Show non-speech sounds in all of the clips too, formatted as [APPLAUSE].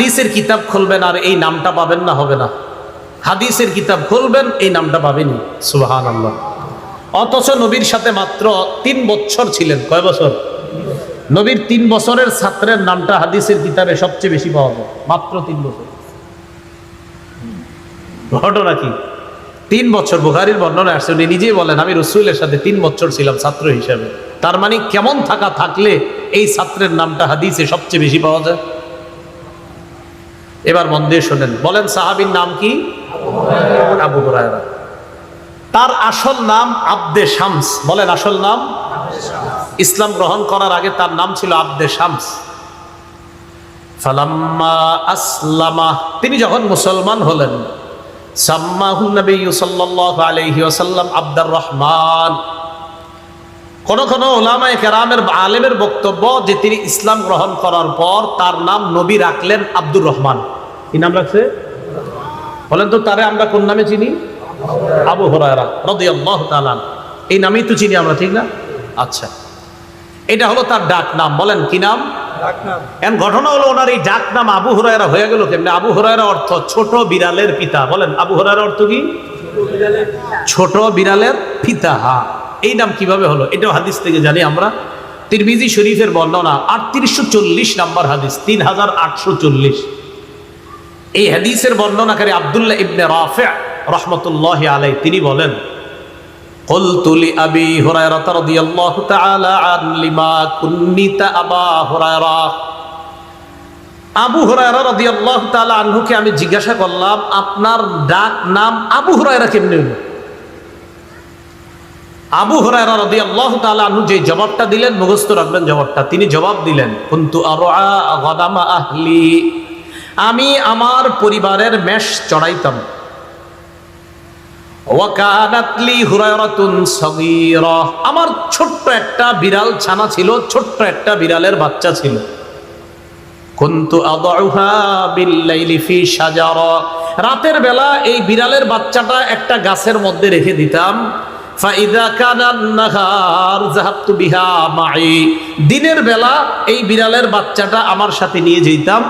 হাদিসের কিতাব খুলবেন আর এই নামটা পাবেন না, হবে না। হাদিসের কিতাব খুলবেন, এই নামটা পাবেনি সুবাহান আল্লাহ অথচ নবীর সাথে মাত্র তিন বছর ছিলেন। কয় বছর? নবীর তিন বছরের ছাত্রের নামটা হাদিসের কিতাবে সবচেয়ে বেশি পাওয়া যায়। মাত্র তিন বছর। ঘটনা কি? তিন বছর, বুখারির বর্ণনা আসছে, উনি নিজেই বলেন, আমি রসুলের সাথে তিন বছর ছিলাম ছাত্র হিসাবে। তার মানে কেমন থাকা থাকলে এই ছাত্রের নামটা হাদিসে সবচেয়ে বেশি পাওয়া যায়? এবার মন দিয়ে শোনেন। বলেন সাহাবীর নাম কি? আবু হুরায়রা। তার আসল নাম আব্দে শামস। বলেন আসল নাম? ইসলাম গ্রহণ করার আগে তার নাম ছিল আব্দে শামস। ফালাম্মা আসলামা। তিনি যখন মুসলমান হলেন সাম্মাহু নবী সাল্লাল্লাহু আলাইহি ওয়াসাল্লাম আব্দুর রহমান। কোন কোন ওলামায়ে কেরামের আলেমের বক্তব্য যে তিনি ইসলাম গ্রহণ করার পর তার নাম নবী রাখলেন আব্দুর রহমান। কি নাম রাখছে? বলেন তো তারে আমরা কোন নামে চিনি? আবু হরায়রা রাদিয়াল্লাহু এই নামেই তো চিনি আমরা ঠিক না? আচ্ছা। এটা হলো তার ডাক নাম। বলেন কি নাম? এখন ঘটনা হলো ওনার এই ডাক নাম আবু হরায়রা হয়ে গেল কেমনি? আবু হরায়রা অর্থ ছোট বিড়ালের পিতা। বলেন আবু হরায়রা অর্থ কি? ছোট বিড়ালের পিতা। হা এই নাম কিভাবে হলো এটাও হাদিস থেকে জানি আমরা তিরমিজি শরীফের বর্ণনা আটত্রিশশো চল্লিশ নাম্বার হাদিস তিন হাজার আটশো চল্লিশ এই হাদিসের বর্ণনাকারী আবদুল্লাহ ইবনে রাফে রহমতুল্লাহ আলাই তিনি বলেন قلت لأبي هريرة رضي الله تعالى عن لما كنت أبا هريرة আবু হুরায়রা রাদিয়াল্লাহু তাআলা আনহুকে আমি জিজ্ঞাসা করলাম আপনার ডাক নাম আবু হুরায়রা কেমনে হলো আবু আনহু যে জবাবটা দিলেন, মুখস্থ রাখবেন জবাবটা। তিনি জবাব দিলেন, কুনতু আহলি? আমি আমার পরিবারের মেষ চড়াইতাম। আমার ছোট্ট একটা বিড়াল ছানা ছিল, ছোট্ট একটা বিড়ালের বাচ্চা ছিল। রাতের বেলা এই বিড়ালের বাচ্চাটা একটা গাছের মধ্যে রেখে দিতাম। فإذا كان النهار ذهبت بها معي দিনের বেলা এই বিড়ালের বাচ্চাটা আমার সাথে নিয়ে যেতাম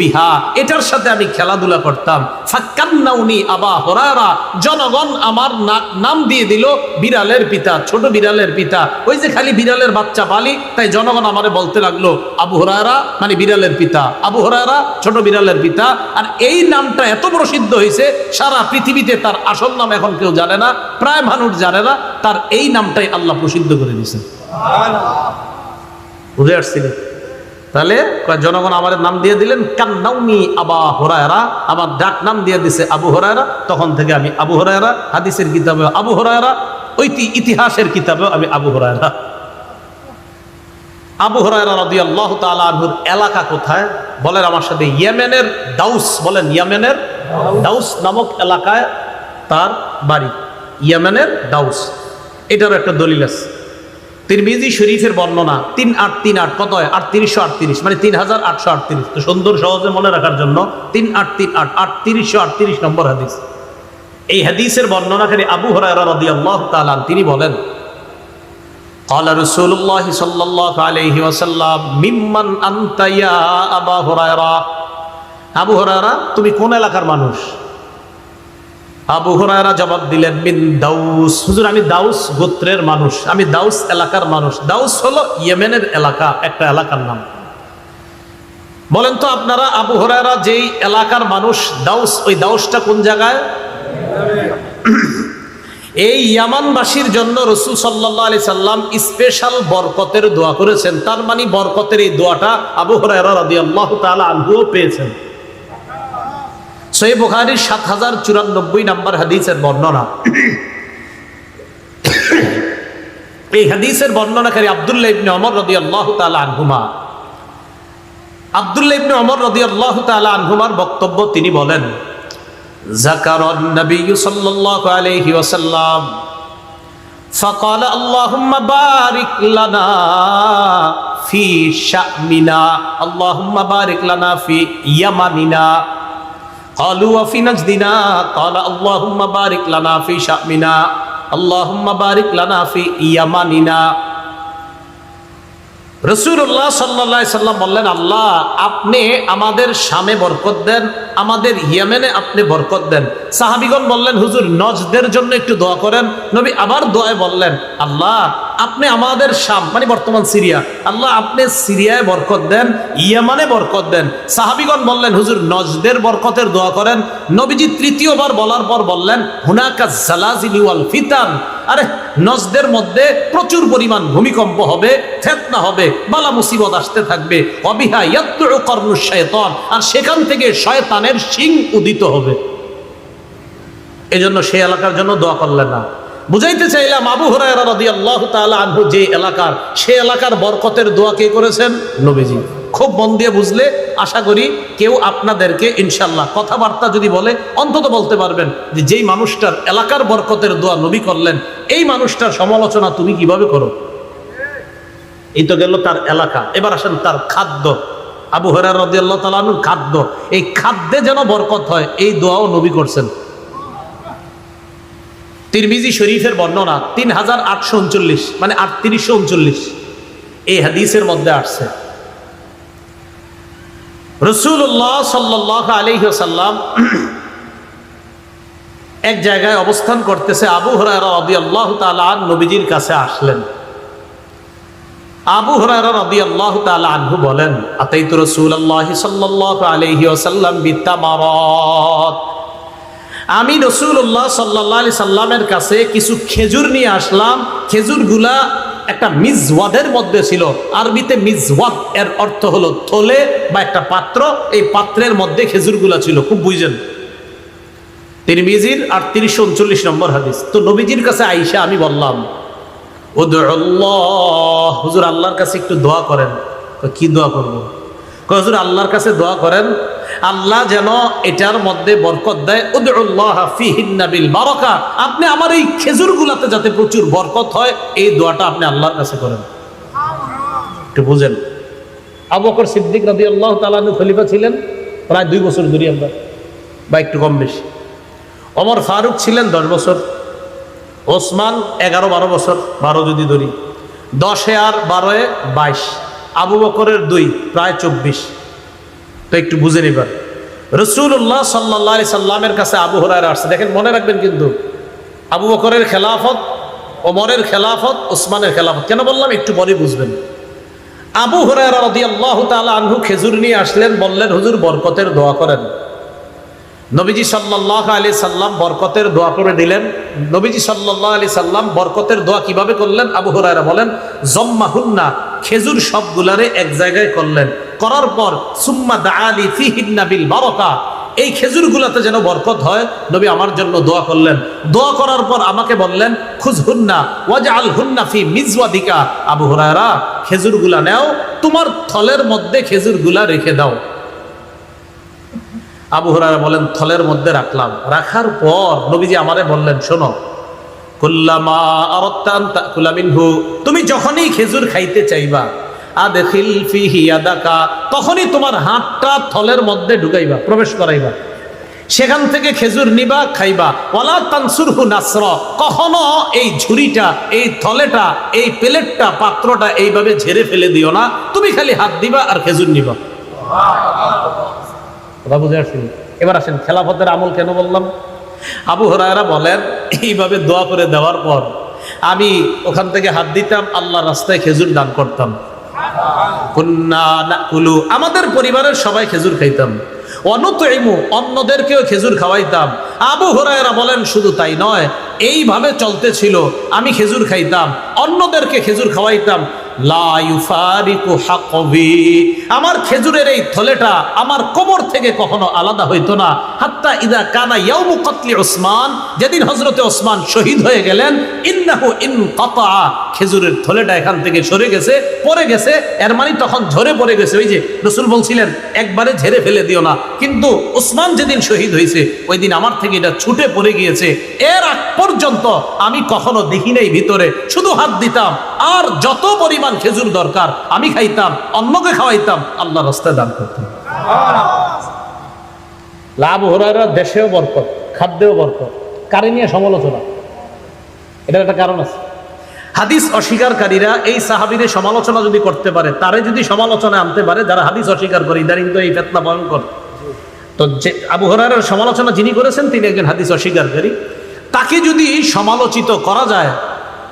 বিহা, এটার সাথে আমি খেলাধুলা করতাম। আবা হরারা জনগণ আমার নাম দিয়ে দিল বিড়ালের পিতা, ছোট বিড়ালের পিতা। ওই যে খালি বিড়ালের বাচ্চা পালি তাই জনগণ আমারে বলতে লাগল, আবু হরায়রা মানে বিড়ালের পিতা। আবু হরায়রা, ছোট বিড়ালের পিতা। আর এই নামটা এত প্রসিদ্ধ হয়েছে সারা পৃথিবীতে তার আসল নাম এখন কেউ জানে না, প্রায় মানুষ জানে না, তার এই নামটাই আল্লাহ প্রসিদ্ধ করে দিয়েছেন। বুঝে তাহলে জনগণ আমাদের নাম দিয়ে দিলেন, কান্নাউনি আবা হরায়রা আমার ডাক নাম দিয়ে দিছে আবু হরায়রা। তখন থেকে আমি আবু হরায়রা, হাদিসের কিতাবে আবু হরায়রা, ঐতি ইতিহাসের কিতাবেও আমি আবু হরায়রা। আবু হরায়রা রদি আল্লাহ তালুর এলাকা কোথায়? বলেন আমার সাথে, ইয়েমেনের দাউস, বলেন ইয়েমেনের দাউস নামক এলাকায় তার বাড়ি, ইয়েমেনের দাউস। এটারও একটা দলিল আছে। তিরমিজি শরীফের বর্ণনা তিন আট তিন আট কত হয় আটত্রিশশো আটত্রিশ মানে তিন হাজার আটশো আটত্রিশ তো সুন্দর সহজে মনে রাখার জন্য তিন আট তিন আট আটত্রিশশো আটত্রিশ নম্বর হাদিস এই হাদিসের বর্ণনাকারী আবু হরায়রা রাদিয়াল্লাহু তাআলা তিনি বলেন قال رسول الله صلى الله عليه وسلم ممن انت يا ابا هريره আবু হরায়রা তুমি কোন এলাকার মানুষ আবু হুরায়রা জবাব দিলেন, মিন দাউস। হুজুর, আমি দাউস গোত্রের মানুষ, আমি দাউস এলাকার মানুষ। দাউস হলো ইয়েমেনের এলাকা, একটা এলাকার নাম। বলেন তো আপনারা, আবু হুরায়রা যেই এলাকার মানুষ, দাউস, ওই দাউসটা কোন জায়গায়? এই ইয়ামানবাসীর জন্য রসুল সাল্লাহ আলি সাল্লাম স্পেশাল বরকতের দোয়া করেছেন। তার মানে বরকতের এই দোয়াটা আবু হুরায়রা রাদিয়াল্লাহু তাআলা আনহুও পেয়েছেন। সহি বুখারির সাত হাজার চুরানব্বই নাম্বার হাদিসের বর্ণনা এই হাদিসের বর্ণনাকারী আবদুল্লাহ ইবনে অমর রদি আল্লাহ তালা আনহুমা আবদুল্লাহ ইবনে অমর রদি আল্লাহ তালা আনহুমার বক্তব্য তিনি বলেন ذكر النبي صلى الله عليه وسلم فقال اللهم بارك لنا في شأمنا اللهم بارك لنا في يمننا قالوا وفي نجدنا قال اللهم بارك لنا في شأمنا اللهم بارك لنا في يمننا রসুল্লাহ সাল্লা সাল্লাম বললেন আল্লাহ আপনি আমাদের শামে বরকত দেন আমাদের ইয়েমেনে আপনি বরকত দেন। সাহাবিগণ বললেন, হুজুর, নজদের জন্য একটু দোয়া করেন। নবী আবার দোয়ায় বললেন, আল্লাহ, আপনি আমাদের শাম মানে বর্তমান সিরিয়া, আল্লাহ, আপনি সিরিয়ায় বরকত দেন, ইয়ামানে বরকত দেন। সাহাবিগণ বললেন, হুজুর, নজদের বরকতের দোয়া করেন। নবীজি তৃতীয়বার বলার পর বললেন, হুনাকা জালাজিলি ওয়াল ফিতান। আরে, নজদের মধ্যে প্রচুর পরিমাণ ভূমিকম্প হবে, ফেতনা হবে, বালা মুসিবত আসতে থাকবে। অবিহা ইয়াত্তু কর্ণ শয়তান আর সেখান থেকে শয়তানের শিং উদিত হবে। এজন্য সেই এলাকার জন্য দোয়া করলেন না। বুঝাইতে চাইলাম আবু রাদিয়াল্লাহু তাআলা আনহু যে এলাকার, সে এলাকার বরকতের দোয়া কে করেছেন? নবীজি। খুব মন দিয়ে বুঝলে, আশা করি কেউ আপনাদেরকে ইনশাল্লাহ কথাবার্তা যদি বলে, অন্তত বলতে পারবেন যে যেই মানুষটার এলাকার বরকতের দোয়া নবী করলেন, এই মানুষটার সমালোচনা তুমি কীভাবে করো? এই তো গেল তার এলাকা। এবার আসেন তার খাদ্য। আবু হরার রদিয়াল্লাহ তালানুর খাদ্য। এই খাদ্যে যেন বরকত হয়, এই দোয়াও নবী করছেন। তিরমিজি শরীফের বর্ণনা তিন হাজার আটশো উনচল্লিশ মানে আটত্রিশশো উনচল্লিশ। এই হাদিসের মধ্যে আসছে। রসুল্লাহ সাল্লাহ আলহিসাল্লাম এক জায়গায় অবস্থান করতেছে আবু হরারা রদি আল্লাহ তালা নবীজির কাছে আসলেন। আবু তালা আনহু বলেন আমি রসুল্লাহ সাল্লাহ আলি সাল্লামের কাছে কিছু খেজুর নিয়ে আসলাম। খেজুরগুলা একটা মিজওয়াদের মধ্যে ছিল। আরবিতে মিজওয়াদ এর অর্থ হলো থলে বা একটা পাত্র। এই পাত্রের মধ্যে খেজুরগুলা ছিল। খুব বুঝেন। তিরমিজির আটত্রিশশো উনচল্লিশ নম্বর হাদিস। তো নবীজির কাছে আইসা আমি বললাম হুজুর আল্লাহর কাছে একটু দোয়া করেন। কি দোয়া করব? হুজুর আল্লাহর কাছে দোয়া করেন, আল্লাহ যেন এটার মধ্যে বরকত দেয়। ফিহিন্নাবিল বারকা। আপনি আমার এই খেজুরগুলাতে যাতে প্রচুর বরকত হয়, এই দোয়াটা আপনি আল্লাহর কাছে করেন। একটু বুঝেন। আবু বকর সিদ্দিক রাদি আল্লাহ তালানু খলিফা ছিলেন, প্রায় দুই বছর ধরে আমরা, বা একটু কম বেশি। অমর ফারুক ছিলেন দশ বছর। ওসমান এগারো বারো বছর, বারো যদি ধরি। দশে আর বারোয় বাইশ, আবু বকরের দুই, প্রায় চব্বিশ। তো একটু বুঝে নিবার রসুল্লাহ সাল্লাহ সাল্লামের কাছে আবু হরার আসছে। দেখেন, মনে রাখবেন কিন্তু আবু বকরের খেলাফত, ওমরের খেলাফত, ওসমানের খেলাফত। কেন বললাম? একটু পরে বুঝবেন। আবু হরার রদি আল্লাহ তালা আনহু খেজুর নিয়ে আসলেন, বললেন, হুজুর, বরকতের দোয়া করেন। নবীজি সাল্লাহ আলি সাল্লাম বরকতের দোয়া করে দিলেন। নবীজি সাল্লাহ আলি সাল্লাম বরকতের দোয়া কীভাবে করলেন? আবু হরাইরা বলেন জম্মাহুন্না খেজুর সবগুলারে এক জায়গায় করলেন। করার পর, সুম্মা দা আলী ফিহিন্নাবিল বারকা, এই খেজুরগুলাতে যেন বরকত হয়, নবী আমার জন্য দোয়া করলেন। দোয়া করার পর আমাকে বললেন খুজ হুন্না ওয়াজ আল হুন্না ফি মিজওয়াদিকা। আবু হরায়রা, খেজুরগুলা নেও, তোমার থলের মধ্যে খেজুরগুলা রেখে দাও। আবু হরারা বলেন, থলের মধ্যে রাখলাম। রাখার পর নবীজি আমারে বললেন, শোনো তুমি যখনই খেজুর খাইতে চাইবা তখনই তোমার হাতটা থলের মধ্যে ঢুকাইবা, প্রবেশ করাইবা। সেখান থেকে খেজুর নিবা, খাইবা। ওয়ালা তানসুরহু নাসর, কখনো এই ঝুড়িটা, এই থলেটা, এই প্লেটটা, পাত্রটা এইভাবে ঝেড়ে ফেলে দিও না। তুমি খালি হাত দিবা আর খেজুর নিবা। কথা বুঝে আসছেন এবার আসেন, খেলাফতের আমল কেন বললাম? আবু হরায়রা বলেন, এইভাবে দোয়া করে দেওয়ার পর আমি ওখান থেকে হাত দিতাম আল্লাহ রাস্তায় খেজুর দান করতাম। আমাদের পরিবারের সবাই খেজুর খাইতাম। অনুতইমু, অন্যদেরকেও খেজুর খাওয়াইতাম। আবু হরায়রা বলেন, শুধু তাই নয়, এইভাবে চলতে ছিল আমি খেজুর খাইতাম, অন্যদেরকে খেজুর খাওয়াইতাম। আমার খেজুরের এই থলেটা আমার কোমর থেকে কখনো আলাদা হইতো না। হাত্তা ইদা কানা ইয়াউমু কতলি ওসমান যেদিন হজরতে ওসমান শহীদ হয়ে গেলেন, ইন্নাহু ইন কাতা। খেজুরের থলেটা এখান থেকে সরে গেছে, পড়ে গেছে, এর মানে তখন ঝরে পড়ে গেছে। ওই যে রসুল বলছিলেন, একবারে ঝেড়ে ফেলে দিও না। কিন্তু ওসমান যেদিন শহীদ হয়েছে ওই দিন আমার থেকে এটা ছুটে পড়ে গিয়েছে। এর আগ পর্যন্ত আমি কখনো দেখি নাই ভিতরে শুধু হাত দিতাম। আর যত পরিমাণ খেজুর দরকার, আমি খাইতাম, অন্যকে খাওয়াইতাম আল্লাহ রাস্তায় দান করতাম। লাভ হরারা দেশেও বরকত, খাদ্যেও বরকত, কারে নিয়ে সমালোচনা? এটার একটা কারণ আছে। হাদিস অস্বীকারীরা এই সাহাবিদের সমালোচনা যদি করতে পারে, তারে যদি সমালোচনা আনতে পারে, যারা হাদিস অস্বীকার করে, ইদানিং তো এই ফেতনা ভয়ঙ্কর। তো যে আবু হরারের সমালোচনা যিনি করেছেন, তিনি একজন হাদিস অস্বীকারী। তাকে যদি সমালোচিত করা যায়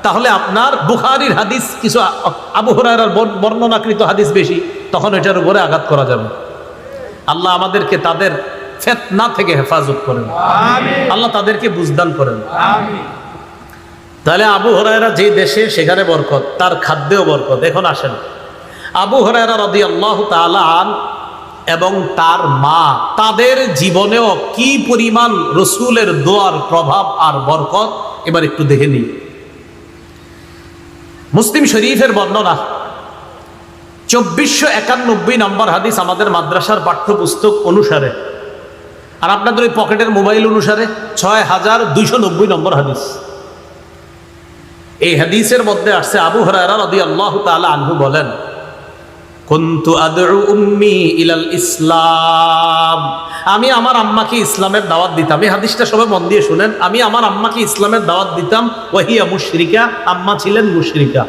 তাহলে আপনার বুখারির হাদিস কিছু আবু হরার বর্ণনাকৃত হাদিস বেশি তখন এটার উপরে আঘাত করা যাবে। আল্লাহ আমাদেরকে তাদের ফেতনা থেকে হেফাজত করেন। আল্লাহ তাদেরকে বুঝদান করেন। তাহলে আবু হরায়রা যে দেশে সেখানে বরকত তার খাদ্যেও বরকত। এখন আসেন। আবু হরায়রা রদি আল্লাহ তালান এবং তার মা তাদের জীবনেও কি পরিমাণ রসুলের দোয়ার প্রভাব আর বরকত এবার একটু দেখে নিই। মুসলিম শরীফের বর্ণনা। চব্বিশশো একানব্বই নম্বর হাদিস আমাদের মাদ্রাসার পাঠ্যপুস্তক অনুসারে। আর আপনাদের ওই পকেটের মোবাইল অনুসারে ছয় হাজার দুইশো নব্বই নম্বর হাদিস। এই হাদিসের মধ্যে আসছে আবু হরারা রদি আল্লাহ তাআলা আনহু বলেন ইসলাম। আমি আমার আম্মাকে ইসলামের দাওয়াত দিতাম। এই হাদিসটা সবাই মন দিয়ে শুনেন। আমি আমার আম্মাকে ইসলামের দাওয়াত দিতাম। ওয়াহিয়া মুশরিকা, আম্মা ছিলেন মুশরিকা।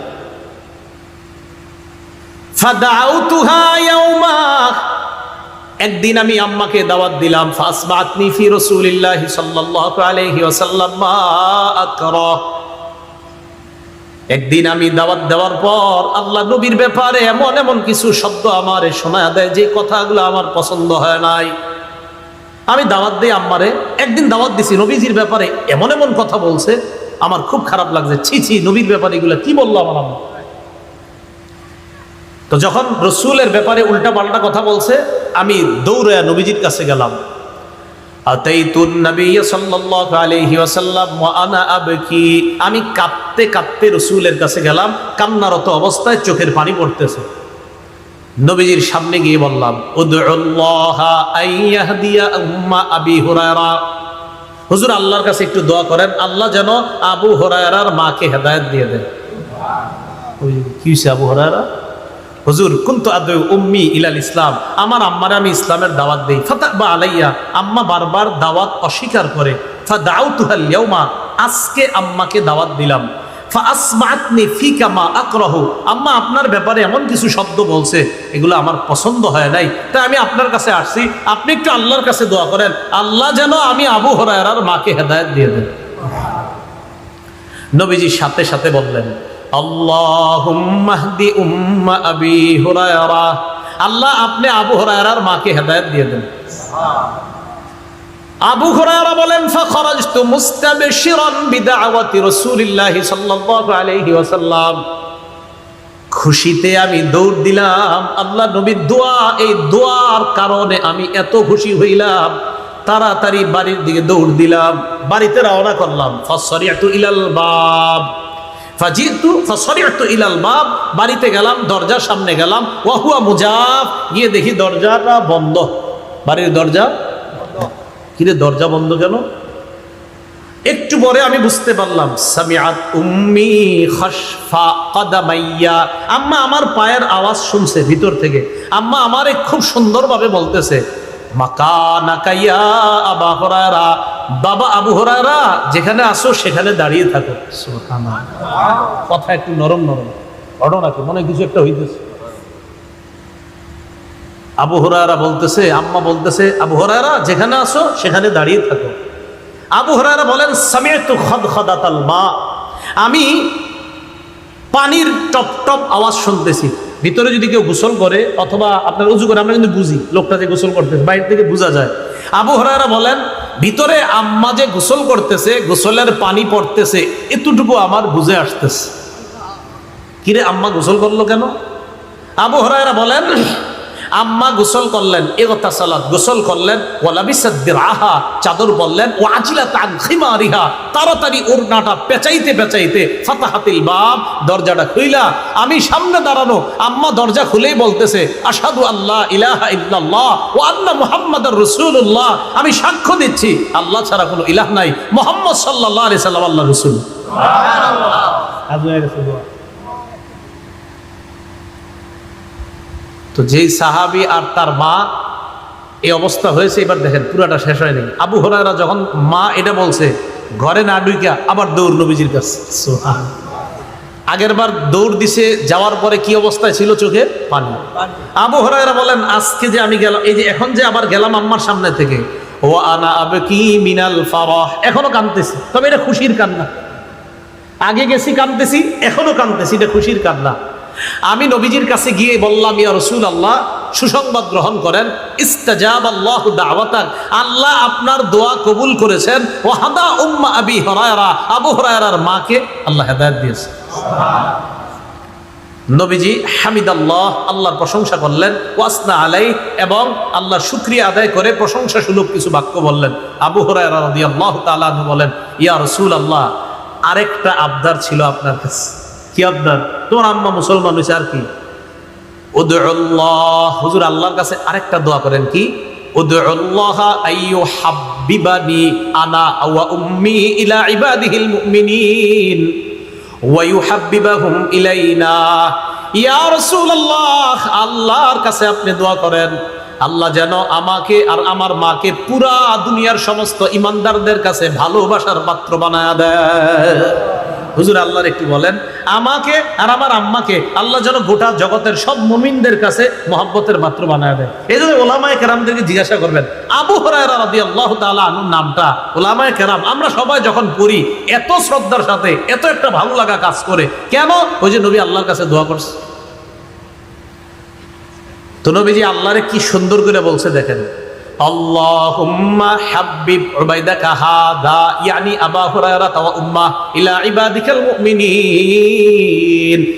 একদিন আমি আম্মাকে দাওয়াত দিলাম, ফাসবাতনি ফি রাসূলিল্লাহি সাল্লাল্লাহু আলাইহি ওয়াসাল্লাম, মা আকরা। একদিন আমি দাওয়াত দেওয়ার পর আল্লাহ নবীর ব্যাপারে এমন এমন কিছু শব্দ আমার শোনা দেয় যে কথাগুলো আমার পছন্দ হয় নাই। আমি দাওয়াত দিই আম্মারে, একদিন দাওয়াত দিছি, নবীজির ব্যাপারে এমন এমন কথা বলছে, আমার খুব খারাপ লাগছে। ছি ছি, নবীর ব্যাপারে এগুলো কি বলল আমার আম্মা? তো যখন রসুলের ব্যাপারে উল্টা পাল্টা কথা বলছে, আমি দৌড়ে নবীজির কাছে গেলাম। আমি কাঁদতে কাঁদতে রসুলের কাছে গেলাম, কান্নারত অবস্থায় চোখের পানি পড়তেছে। নবীজির সামনে গিয়ে বললাম হুরায়রা। হুজুর, আল্লাহর কাছে একটু দোয়া করেন, আল্লাহ যেন আবু হুরায়রার মাকে হেদায়ত দিয়ে দেন। কি আবু হুরায়রা? হুজুর, কুন্তু আদৌ উম্মি ইলাল ইসলাম? আমার আম্মার আমি ইসলামের দাওয়াত দেই। বা আলাইয়া, আম্মা বারবার দাওয়াত অস্বীকার করে। ফা দাউ তুহাল আজকে আম্মাকে দাওয়াত দিলাম। ফা আসমাতনি ফি কামা আম্মা, আপনার ব্যাপারে এমন কিছু শব্দ বলছে, এগুলো আমার পছন্দ হয় নাই। তাই আমি আপনার কাছে আসছি, আপনি একটু আল্লাহর কাছে দোয়া করেন। আল্লাহ যেন আমি আবু হরায়রার মাকে হেদায়েত দিয়ে দেন। নবীজি সাথে সাথে বললেন আল্লাহুম্মাহদি উম্মা আবি হুরায়রা। আল্লাহ আপনি আবু হুরায়রার মাকে হেদায়েত দিয়ে দেন। আবু হুরায়রা বলেন, ফাখরাজতু মুস্তাবশিরান বিদাওয়াতি রাসূলিল্লাহি সাল্লাল্লাহু আলাইহি ওয়াসাল্লাম। খুশিতে আমি দৌড় দিলাম। আল্লাহ নবীর দোয়া, এই দোয়ার কারণে আমি এত খুশি হইলাম। তাড়াতাড়ি বাড়ির দিকে দৌড় দিলাম। বাড়িতে রওনা করলাম। ফসরিয়াতু ইলাল বাব। ফাজিতু ফসরিয়াতু ইলাল বাব, বাড়িতে গেলাম, দরজার সামনে গেলাম, ওয়াহুয়া মুজাব গিয়ে দেখি দরজাটা বন্ধ। বাড়ির দরজা কিরে, দরজা বন্ধ কেন? একটু পরে আমি বুঝতে পারলাম, সামিআত উম্মি খসফা কাদামাইয়া। আম্মা আমার পায়ের আওয়াজ শুনছে ভিতর থেকে। আম্মা আমারে খুব সুন্দরভাবে বলতেছে হরায়রা, বাবা আবু হরায়রা, যেখানে আসো সেখানে দাঁড়িয়ে থাকো। কথা একটু নরম নরম, ঘটনা মনে কিছু একটা হইতেছে। আবু হরায়রা বলতেছে, আম্মা বলতেছে, আবু হরায়রা, যেখানে আসো সেখানে দাঁড়িয়ে থাকো। আবু হরারা বলেন সামিয়াতু খদখদাতাল মা। আমি পানির টপ টপ আওয়াজ শুনতেছি। ভিতরে যদি কেউ গোসল করে অথবা আপনার উজু করে, আমরা কিন্তু বুঝি, লোকটা যে গোসল করতেছে, বাইরে থেকে বোঝা যায়। আবু হরারা বলেন, ভিতরে আম্মা যে গোসল করতেছে, গোসলের পানি পড়তেছে, এতটুকু আমার বুঝে আসতেছে। কিরে, আম্মা গোসল করল কেন? আবু হরায়রা বলেন আম্মা গোসল করলেন এগতা সালাত গোসল করলেন ওয়ালাবিসাদ্দির আহা চাদর বললেন ও আজিলা তান খিমারিহা তাড়াতাড়ি ওড়নাটা পেঁচাইতে পেঁচাইতে ফাতাহাতিল বাব দরজাটা খুইলা আমি সামনে দাঁড়ানো আম্মা দরজা খুলেই বলতেছে আসাদু আল্লাহ ইলাহা ইল্লাল্লাহ ও আল্লাহ মুহাম্মাদুর রাসূলুল্লাহ আমি সাক্ষ্য দিচ্ছি আল্লাহ ছাড়া কোনো ইলাহ নাই মোহাম্মদ সাল্লাল্লাহু আলাইহি সাল্লাম আল্লাহ রাসূল। সুবহানাল্লাহ। তো যেই সাহাবি আর তার মা এই অবস্থা হয়েছে, এবার দেখেন পুরাটা শেষ হয়নি। আবু হরারা যখন মা এটা বলছে, ঘরে না ডুইকা আবার দৌড় নবীজির কাছে। সুবহান। আগের বার দৌড় দিছে, যাওয়ার পরে কি অবস্থায় ছিল চোখে? পানি। আবু হরাইরা বলেন, আজকে যে আমি গেলাম, এই যে এখন যে আবার গেলাম আম্মার সামনে থেকে ও আনা আবে কি মিনাল ফারাহ। এখনও কাঁদতেছি। তবে এটা খুশির কান্না। আগে গেছি কাঁদতেছি, এখনও কাঁদতেছি, এটা খুশির কান্না। আমি নবীজির কাছে গিয়ে বললাম, ইয়া রসুল আল্লাহ সুসংবাদ গ্রহণ করেন। ইস্তাজাব আল্লাহ দাওয়াতাক আল্লাহ আপনার দোয়া কবুল করেছেন। ও উম্মা আবি হরায়রা। আবু হরায়রার মাকে আল্লাহ হেদায়েত দিয়েছে নবীজি হামিদ আল্লাহ আল্লাহর প্রশংসা করলেন। ওয়াসনা আলাই এবং আল্লাহর শুক্রিয়া আদায় করে প্রশংসা সুলভ কিছু বাক্য বললেন। আবু হরায়রা রাদিয়াল্লাহু তাআলা বলেন, ইয়া রাসূল আল্লাহ আরেকটা আবদার ছিল আপনার কাছে। কি আবদার তোমার আম্মা মুসলমান হয়েছে আর কি? হুজুর, আল্লাহর কাছে আরেকটা দোয়া করেন কি? আনা উম্মি ইলাইনা। আল্লাহর কাছে আপনি দোয়া করেন, আল্লাহ যেন আমাকে আর আমার মাকে পুরা দুনিয়ার সমস্ত ইমানদারদের কাছে ভালোবাসার পাত্র বানায় দেয়। হুজুর আল্লাহর একটু বলেন, আমাকে আর আমার আম্মাকে আল্লাহ যেন গোটা জগতের সব মুমিনদের কাছে মহব্বতের পাত্র বানায় দেয়। এই জন্য ওলামায় কেরামদেরকে জিজ্ঞাসা করবেন, আবু হরায়রা রাদি আল্লাহ তাআলা আনুর নামটা, ওলামায় কেরাম, আমরা সবাই যখন পড়ি, এত শ্রদ্ধার সাথে, এত একটা ভালো লাগা কাজ করে, কেন? ওই যে নবী আল্লাহর কাছে দোয়া করছে। তো নবীজি আল্লাহরে কি সুন্দর করে বলছে দেখেন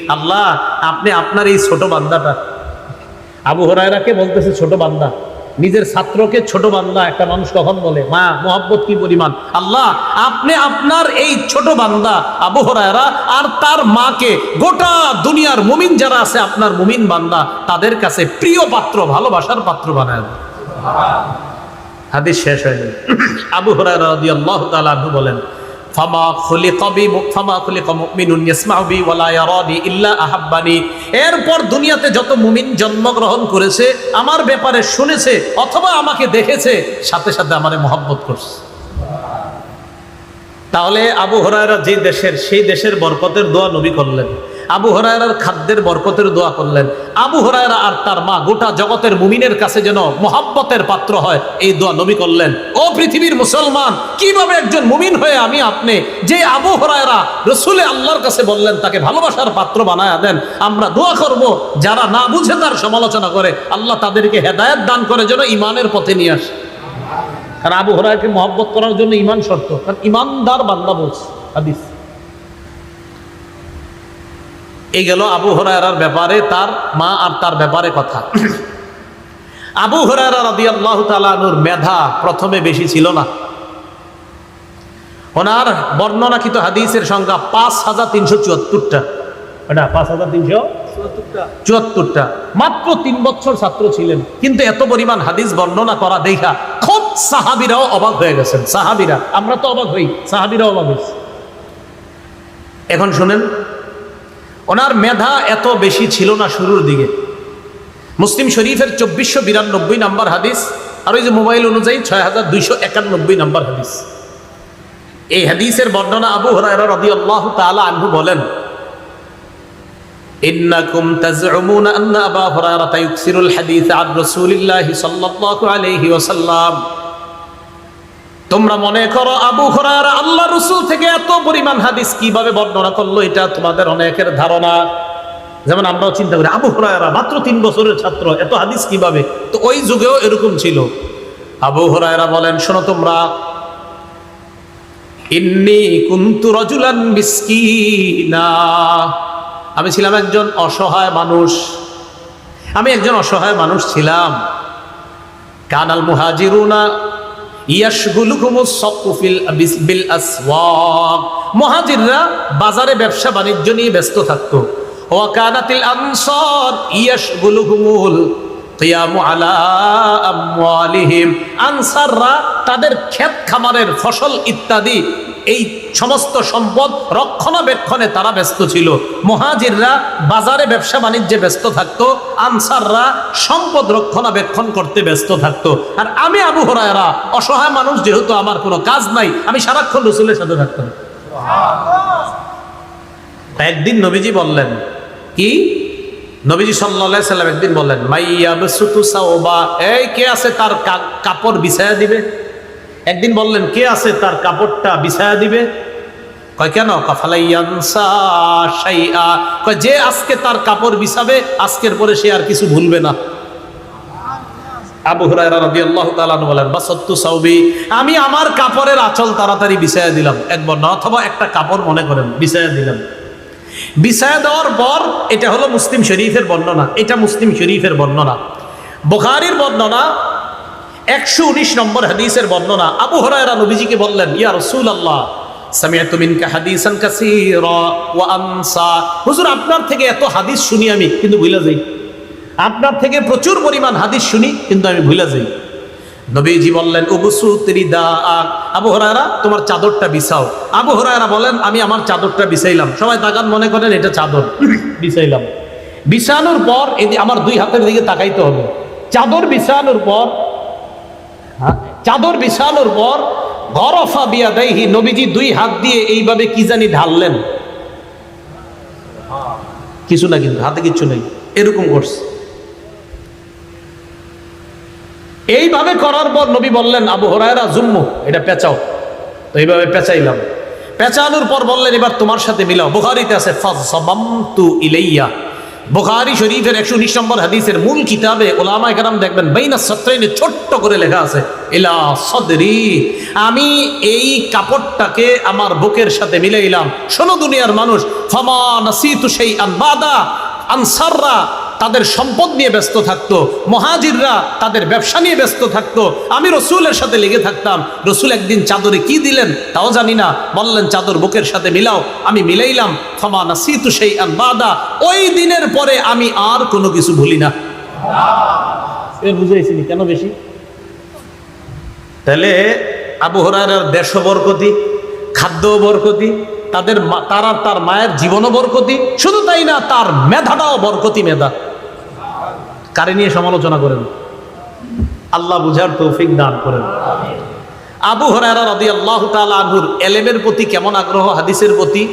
আল্লাহ, আপনি আপনার এই ছোট বান্দাটা। আবু হুরায়রাকে বলতেছে ছোট বান্দা। নিজের ছাত্রকে ছোট বান্দা একটা মানুষ কখন বলে? মা, মোহাব্বত কি পরিমাণ? আল্লাহ, আপনি আপনার এই ছোট বান্দা আবু হরায়রা আর তার মাকে গোটা দুনিয়ার মুমিন যারা আছে, আপনার মুমিন বান্দা, তাদের কাছে প্রিয় পাত্র, ভালোবাসার পাত্র বানায়। হাদিস শেষ হয়নি আবু হরায়রা রাদিয়াল্লাহু তাআলা আনহু বলেন, ফামা ফামা ইল্লা আহাব্বানি। এরপর দুনিয়াতে যত মুমিন জন্মগ্রহণ করেছে, আমার ব্যাপারে শুনেছে অথবা আমাকে দেখেছে, সাথে সাথে আমারে মহব্বত করছে। তাহলে আবু হরায়রা যে দেশের, সেই দেশের বরকতের দোয়া নবী করলেন। আবু হরায়রার খাদ্যের বরকতের দোয়া করলেন। আবু হরায়রা আর তার মা গোটা জগতের মুমিনের কাছে যেন মহাব্বতের পাত্র হয়, এই দোয়া নবী করলেন। ও পৃথিবীর মুসলমান, কীভাবে একজন মুমিন হয়ে আমি আপনি যে আবু হরায়রা রসুলে আল্লাহর কাছে বললেন, তাকে ভালোবাসার পাত্র বানায় দেন, আমরা দোয়া করব। যারা না বুঝে তার সমালোচনা করে, আল্লাহ তাদেরকে হেদায়েত দান করে যেন ইমানের পথে নিয়ে আসে। কারণ আবু হরাইকে মহব্বত করার জন্য ইমান শর্ত, কারণ ইমানদার বান্দা বলছে, হাদিস। এই গেল আবু হরায়রার ব্যাপারে তার মা আর তার ব্যাপারে কথা। আবু হরায়রা রাদি আল্লাহ তালুর মেধা প্রথমে বেশি ছিল না। ওনার বর্ণনাকৃত হাদিসের সংখ্যা পাঁচ হাজার তিনশো চুয়াত্তরটা। এটা পাঁচ হাজার তিনশো চুয়াত্তরটা। মাত্র তিন বছর ছাত্র ছিলেন। কিন্তু এত পরিমাণ হাদিস বর্ণনা করা দেখা খুব সাহাবিরাও অবাক হয়ে গেছেন। সাহাবিরা আমরা তো অবাক হই সাহাবিরাও অবাক হয়েছে এখন শুনেন ওনার মেধা এত বেশি ছিল না শুরুর দিকে। মুসলিম শরীফের চব্বিশশো বিরানব্বই নাম্বার হাদিস আর ওই যে মোবাইল অনুযায়ী ছয় হাজার দুইশো একানব্বই নাম্বার হাদিস। এই হাদিসের বর্ণনা আবু হরাইরা রাদিয়াল্লাহু তালা আনহু বলেন, ইন্নাকুম তাজউমুনা আন্না আবা হুরায়রা ইউকসিরুল হাদিস আন রাসূলিল্লাহি সাল্লাল্লাহু আলাইহি ওয়াসাল্লাম। তোমরা মনে করো আবু হরায়রা আল্লাহ রসুল থেকে এত পরিমাণ হাদিস কীভাবে বর্ণনা করল, এটা তোমাদের অনেকের ধারণা। যেমন আমরাও চিন্তা করি, আবু হরায়রা মাত্র তিন বছরের ছাত্র, এত হাদিস কীভাবে? তো ওই যুগেও এরকম ছিল। আবু হরায়রা বলেন, শোনো তোমরা কুন্তু রজুলান আমি ছিলাম একজন অসহায় মানুষ। আমি একজন অসহায় মানুষ ছিলাম। কানাল মুহাজিরুনা মুহাজিররা বাজারে ব্যবসা বাণিজ্য নিয়ে ব্যস্ত থাকতো। ওয়া কানাতিল আনসার ইয়াশগুলুকুমুল কিয়ামু আলা আমওয়ালিহিম আনসাররা তাদের ক্ষেত খামারের ফসল ইত্যাদি এই সমস্ত সম্পদ রক্ষণাবেক্ষণে তারা ব্যস্ত ছিল। মহাজিররা বাজারে ব্যবসা বাণিজ্যে ব্যস্ত থাকতো আনসাররা সম্পদ রক্ষণাবেক্ষণ করতে ব্যস্ত থাকতো। আর আমি আবু হরায়রা অসহায় মানুষ যেহেতু আমার কোনো কাজ নাই আমি সারাক্ষণ রসুলের সাথে থাকতাম। একদিন নবীজি বললেন কি? নবীজি সাল্লাম একদিন বললেন সাওবা এই কে আছে তার কাপড় বিছায়া দিবে? একদিন বললেন, কে আছে তার কাপড়টা বিছায়া দিবে? কয়, কেন? কফালাইয়ানসা যে আজকে তার কাপড় বিছাবে, আজকের পরে সে আর কিছু ভুলবে না। আবু হুরায়রা তাআলা বলেন, বাসাত্তু সাউবি আমি আমার কাপড়ের আঁচল তাড়াতাড়ি বিছায়া দিলাম। একবার না, অথবা একটা কাপড় মনে করেন, বিছায়া দিলাম। বিছায়া দেওয়ার পর এটা হলো মুসলিম শরীফের বর্ণনা, এটা মুসলিম শরীফের বর্ণনা। বুখারীর বর্ণনা, একশো উনিশ নম্বর হাদিসের বর্ণনা। আবু হরায়রা নবীজিকে বললেন, ইয়া ওয়া আনসা। হুজুর, আপনার থেকে এত হাদিস শুনি আমি, কিন্তু ভুলে যাই। আপনার থেকে প্রচুর পরিমাণ হাদিস শুনি, কিন্তু আমি ভুলে যাই। নবীজি বললেন উবসু তিরিদা আবু হরায়রা তোমার চাদরটা বিছাও। আবু হরায়রা বলেন আমি আমার চাদরটা বিছাইলাম। সবাই তাকান মনে করেন এটা চাদর। [LAUGHS] বিছাইলাম। বিছানোর পর এই আমার দুই হাতের দিকে তাকাইতে হবে। চাদর বিছানোর পর হ্যাঁ, চাদর বিছানোর পর গরফা বিয়া দেহি নবীজি দুই হাত দিয়ে এইভাবে কি জানি ঢাললেন। কিছু না কিন্তু হাতে কিচ্ছু নেই। এরকম করছে। এইভাবে করার পর নবী বললেন, আবু হরায়রা, জুম্মু, এটা পেঁচাও। তো এইভাবে পেঁচাইলাম। পেঁচানোর পর বললেন, এবার তোমার সাথে মিলাও। বুখারিতে আছে, ফাজসামামতু ইলাইয়া। বুখারি শরীফের একশো উনিশ নম্বর হাদিসের মূল কিতাবে ওলামা একরাম দেখবেন, বাইনা সত্রাইনে ছোট্ট করে লেখা আছে, ইলা সদরি। আমি এই কাপড়টাকে আমার বুকের সাথে মিলাইলাম। শোনো দুনিয়ার মানুষ, ফমা নাসিতু সেই আনবাদা আনসাররা তাদের সম্পদ নিয়ে ব্যস্ত থাকতো, মহাজিররা তাদের ব্যবসা নিয়ে ব্যস্ত থাকতো, আমি রসুলের সাথে লেগে থাকতাম, রসুল একদিন চাদরে কি দিলেন তাও জানি না, বললেন, চাদর বুকের সাথে মিলাও। আমি মিলাইলাম, ফমা নাসিতু সেই বাদা। ওই দিনের পরে আমি আর কোনো কিছু ভুলি না। বুঝাইছিনি কেন বেশি? তাহলে আবু হরার দেশ বরকতি খাদ্য বরকতি, তাদের তার আর তার মায়ের জীবনও বরকতি, শুধু তাই না, তার মেধাটাও বরকতি মেধা। কারে নিয়ে সমালোচনা করেন? আল্লাহ বুঝার তৌফিক দান করেন। আবু হরারা রদি আল্লাহ আনহুর এলেমের প্রতি কেমন আগ্রহ, হাদিসের প্রতি?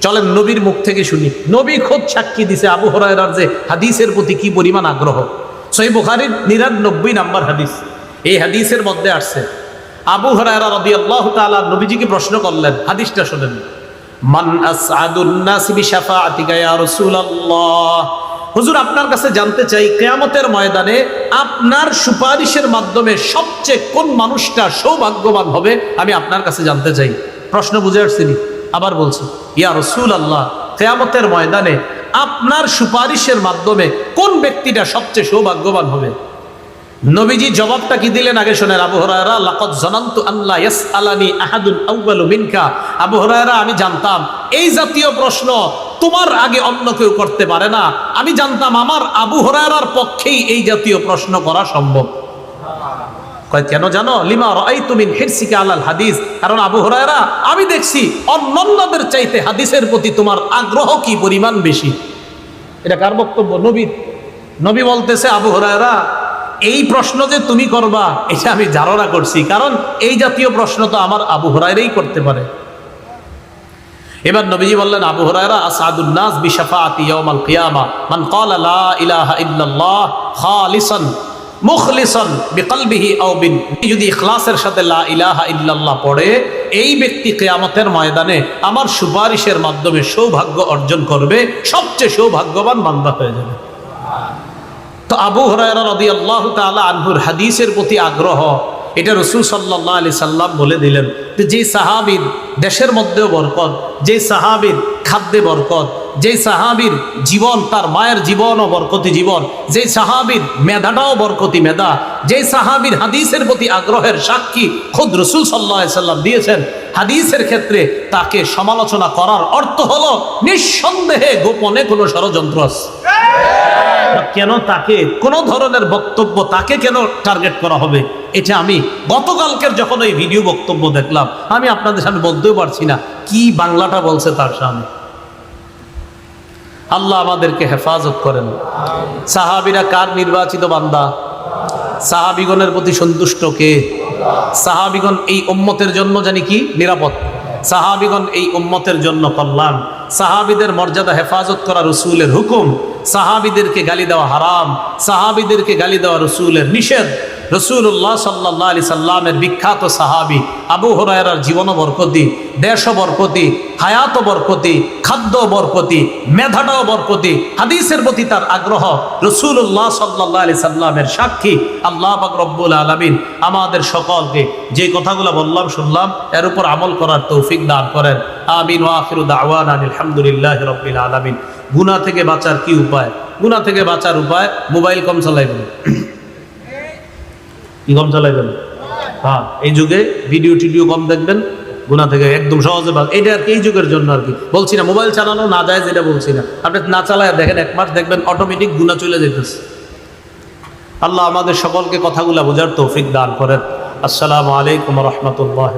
চলেন নবীর মুখ থেকে শুনি। নবী খোদ সাক্ষী দিছে আবু হরাইরার যে হাদিসের প্রতি কি পরিমাণ আগ্রহ। সই বুখারির নিরানব্বই নাম্বার হাদিস। এই হাদিসের মধ্যে আসছে আবু হরাইরা রদি আল্লাহ তালা নবীজিকে প্রশ্ন করলেন, হাদিসটা শোনেন। মান আসআদুন নাস বিশাফাআতিকা ইয়া রাসূলুল্লাহ? হুজুর, আপনার কাছে জানতে চাই, কেয়ামতের ময়দানে আপনার সুপারিশের মাধ্যমে সবচেয়ে কোন মানুষটা সৌভাগ্যবান হবে? আমি আপনার কাছে জানতে চাই। প্রশ্ন বুঝে আসছিনি আবার বলছি, ইয়া রসুল আল্লাহ কেয়ামতের ময়দানে আপনার সুপারিশের মাধ্যমে কোন ব্যক্তিটা সবচেয়ে সৌভাগ্যবান হবে? নবীজি জবাবটা কি দিলেন? আগে শোনেন, আবু হরায়রা, লাকাদ জানান্তু আল্লাহ ইয়াসআলানি আহাদুন আউয়ালু মিনকা। আবু হরায়রা, আমি জানতাম, এই জাতীয় প্রশ্ন তোমার আগে অন্য কেউ করতে পারে না। আমি জানতাম আমার আবু হরায়রার পক্ষেই এই জাতীয় প্রশ্ন করা সম্ভব। কয়, কেন জানো? লিমা রাই তুমি হিরসিকে আলাল হাদিস। কারণ আবু হরায়রা, আমি দেখছি অন্যান্যদের চাইতে হাদিসের প্রতি তোমার আগ্রহ কি পরিমাণ বেশি? এটা কার বক্তব্য? নবীর। নবী বলতেছে, আবু হরায়রা এই প্রশ্ন যে তুমি করবা, এটা আমি ধারণা করছি। কারণ এই জাতীয় প্রশ্ন তো আমার আবু হরায়রাই করতে পারে। এবার নবীজি বললেন, আবু হরায়রা, আসাদুন নাস বিশাফাতি ইয়াউমাল কিয়ামা। মান ক্বালা লা ইলাহা ইল্লাল্লাহ খালিসান মুখলিসান বিকলবিহি আও বিন যদি ইখলাসের সাথে লা ইলাহা ইল্লাল্লাহ পড়ে, এই ব্যক্তি কিয়ামতের ময়দানে আমার সুপারিশের মাধ্যমে সৌভাগ্য অর্জন করবে, সবচেয়ে সৌভাগ্যবান বান্দা হয়ে যাবে। তো আবু হরায়রা রাদিয়াল্লাহু তাআলা আনহুর হাদিসের প্রতি আগ্রহ। এটা রসুল সাল্লাহ আলি সাল্লাম বলে দিলেন যে, যেই সাহাবির দেশের মধ্যেও বরকত, যেই সাহাবির খাদ্যে বরকত, যেই সাহাবির জীবন, তার মায়ের জীবন ও বরকতি জীবন, যেই সাহাবির মেধাটাও বরকতি মেধা, যেই সাহাবির হাদিসের প্রতি আগ্রহের সাক্ষী খুদ রসুল সাল্লাহ সাল্লাম দিয়েছেন, হাদিসের ক্ষেত্রে তাকে সমালোচনা করার অর্থ হলো নিঃসন্দেহে গোপনে কোনো ষড়যন্ত্র আছে। কেন তাকে, কোন ধরনের বক্তব্য তাকে কেন টার্গেট করা হবে? এটা আমি গতকালকের যখন ওই ভিডিও বক্তব্য দেখলাম, আমি আপনাদের সামনে বলতেও পারছি না। কি বাংলাটা বলছে তার সামনে? আল্লাহ আমাদেরকে হেফাজত করেন। সাহাবিরা কার নির্বাচিত বান্দা? সাহাবিগণের প্রতি সন্তুষ্ট কে? সাহাবিগণ এই উম্মতের জন্য জানি কি? নিরাপদ। সাহাবিগণ এই উম্মতের জন্য কল্যাণ। সাহাবিদের মর্যাদা হেফাজত করা রসুলের হুকুম। সাহাবিদেরকে গালি দেওয়া হারাম, সাহাবিদেরকে গালি দেওয়া রসুলের নিষেধ। রসুল্লাহ সাল্লাহ আলি সাল্লামের বিখ্যাত সাহাবি আবু হরায়রার জীবন বরকতি দেশ বরকতি হায়াত বরকতি খাদ্য বরকতি, মেধাটাও বরকতি, হাদিসের প্রতি তার আগ্রহ। রসুল্লাহ সাল্লাহ আলি সাল্লামের সাক্ষী আল্লাহ রব্বুল আলমিন আমাদের সকলকে যে কথাগুলো বললাম, শুনলাম, এর উপর আমল করার তৌফিক দান করেন। আমিন ওয়াখির দাওয়ান আলহামদুলিল্লাহ রব্বিল আলমিন। গুনা থেকে বাঁচার কি উপায়? গুনা থেকে বাঁচার উপায় মোবাইল কম চালাইবেন কি কম চালাইবেন হ্যাঁ এই যুগে ভিডিও টিডিও কম দেখবেন গুণা থেকে একদম সহজে বাদ এটা আর কি, এই যুগের জন্য আর কি। বলছি না, মোবাইল চালানো না যায় যেটা বলছি না। আপনি না চালায় দেখেন, এক মাস দেখবেন অটোমেটিক গুণা চলে যেতেছে আল্লাহ আমাদের সকলকে কথাগুলা বোঝার তৌফিক দান করেন। আসসালামু আলাইকুম রহমতুল্লাহ